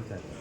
Ahí está.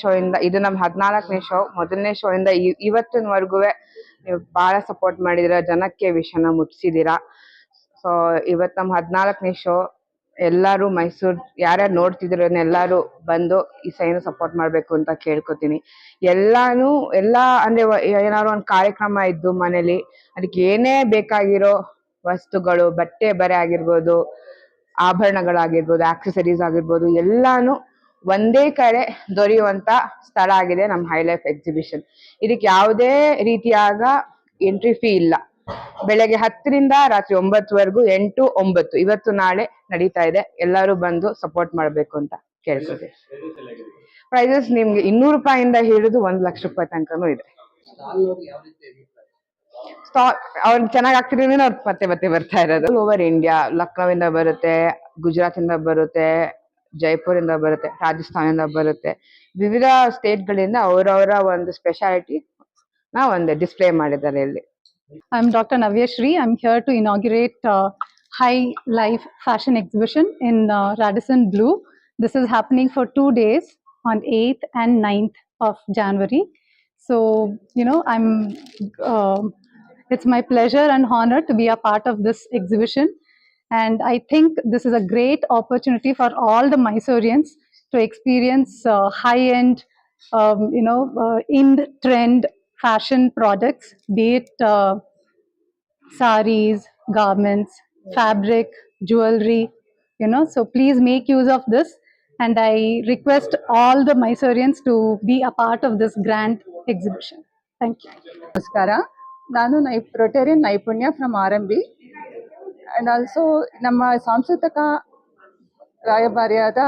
Show ಇಂದ ಇದು ನಮ್ ಹದಿನಾಲ್ಕನೇ ಶೋ ಮೊದಲನೇ ಶೋ ಇಂದ ಇವತ್ತಿನವರೆಗೂ ನೀವು ಬಹಳ ಸಪೋರ್ಟ್ ಮಾಡಿದಿರ. ಜನಕ್ಕೆ ವಿಷಯನ ಮುಟ್ಸಿದೀರಾ. ಸೊ ಇವತ್ ನಮ್ ಹದಿನಾಲ್ಕನೇ ಶೋ ಎಲ್ಲರೂ ಮೈಸೂರ್, ಯಾರ್ಯಾರು ನೋಡ್ತಿದ್ರು ಎಲ್ಲರೂ ಬಂದು ಈ ಸೈನ್ ಸಪೋರ್ಟ್ ಮಾಡಬೇಕು ಅಂತ ಕೇಳ್ಕೊತೀನಿ. ಎಲ್ಲಾನು, ಎಲ್ಲ ಅಂದ್ರೆ ಏನಾದ್ರು ಒಂದು ಕಾರ್ಯಕ್ರಮ ಇದ್ದು ಮನೇಲಿ ಅದಕ್ಕೆ ಏನೇ ಬೇಕಾಗಿರೋ ವಸ್ತುಗಳು, ಬಟ್ಟೆ ಬರೆ ಆಗಿರ್ಬೋದು, ಆಭರಣಗಳಾಗಿರ್ಬೋದು ಆಕ್ಸೆಸರೀಸ್ ಆಗಿರ್ಬೋದು, ಎಲ್ಲಾನು ಒಂದೇ ಕಡೆ ದೊರೆಯುವಂತ ಸ್ಥಳ ಆಗಿದೆ ನಮ್ಮ ಹೈಲೈಫ್ ಎಕ್ಸಿಬಿಷನ್ ಇದಕ್ಕೆ ಯಾವುದೇ ರೀತಿಯಾಗ ಎಂಟ್ರಿ ಫೀ ಇಲ್ಲ. ಬೆಳಗ್ಗೆ ಹತ್ತರಿಂದ ರಾತ್ರಿ ಒಂಬತ್ತುವರೆಗೂ ಎಂಟು ಒಂಬತ್ತು. ಇವತ್ತು ನಾಳೆ ನಡೀತಾ ಇದೆ. ಎಲ್ಲರೂ ಬಂದು ಸಪೋರ್ಟ್ ಮಾಡ್ಬೇಕು ಅಂತ ಕೇಳ್ಕೊತೀವಿ ಪ್ರೈಸಸ್ ನಿಮ್ಗೆ ಇನ್ನೂರು ರೂಪಾಯಿಂದ ಹಿಡಿದು ಒಂದ್ ಲಕ್ಷ ರೂಪಾಯಿ ತನಕನೂ ಇದೆ. ಅವ್ರ ಅವ್ರು ಚೆನ್ನಾಗಿ ಅವ್ರು ಮತ್ತೆ ಮತ್ತೆ ಬರ್ತಾ ಇರೋದು. ಓವರ್ ಇಂಡಿಯಾ ಲಕ್ನೋವಿಂದ ಬರುತ್ತೆ ಗುಜರಾತ್ ಇಂದ ಬರುತ್ತೆ, ಜೈಪುರಿಂದ ಬರುತ್ತೆ ರಾಜಸ್ಥಾನದಿಂದ ಬರುತ್ತೆ. ವಿವಿಧ ಸ್ಟೇಟ್ ಗಳಿಂದ ಅವರವರ ಒಂದು ಸ್ಪೆಷಾಲಿಟಿ ನ ಒಂದು ಡಿಸ್ಪ್ಲೇ ಮಾಡಿದ್ದಾರೆ ಇಲ್ಲಿ. I'm Dr. Navya Shri. I'm here to inaugurate uh, High Life Fashion Exhibition in uh, Radisson Blue. This is happening for two days on 8th and 9th of January. So, you know, I'm, uh, it's my pleasure and honor to be a part of this exhibition. And I think this is a great opportunity for all the Mysoreans to experience uh, high-end, um, you know, uh, in-trend fashion products, be it uh, saris, garments, fabric, jewelry, you know. So please make use of this. And I request all the Mysoreans to be a part of this grand exhibition. Thank you. ನಮಸ್ಕಾರ ನಾನು ನೈ Rotarian Naipunya from R M B and also ನಮ್ಮ ಸಾಂಸ್ಕೃತಿಕ ರಾಯಭಾರಿಯಾದ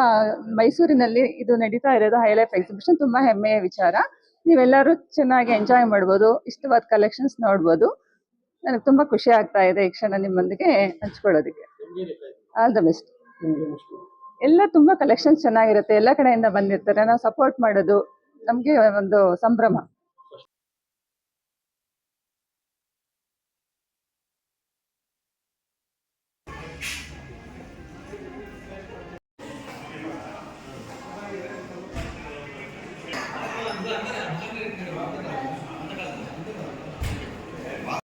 ಮೈಸೂರಿನಲ್ಲಿ ಇದು ನಡೀತಾ ಇರೋದು ಹೈಲೈಫ್ exhibition ತುಂಬ ಹೆಮ್ಮೆಯ ವಿಚಾರ ನೀವೆಲ್ಲರೂ ಚೆನ್ನಾಗಿ ಎಂಜಾಯ್ ಮಾಡ್ಬೋದು, ಇಷ್ಟವಾದ ಕಲೆಕ್ಷನ್ಸ್ ನೋಡ್ಬೋದು. ನನಗೆ ತುಂಬಾ ಖುಷಿ ಆಗ್ತಾ ಇದೆ ಈ ಕ್ಷಣ ನಿಮ್ಮೊಂದಿಗೆ ಹಂಚ್ಕೊಳ್ಳೋದಕ್ಕೆ. ಆಲ್ ದ ಬೆಸ್ಟ್ ಎಲ್ಲ ತುಂಬಾ ಕಲೆಕ್ಷನ್ಸ್ ಚೆನ್ನಾಗಿರುತ್ತೆ, ಎಲ್ಲ ಕಡೆಯಿಂದ ಬಂದಿರ್ತಾರೆ, ನಾವು ಸಪೋರ್ಟ್ ಮಾಡೋದು ನಮಗೆ ಒಂದು ಸಂಭ್ರಮ.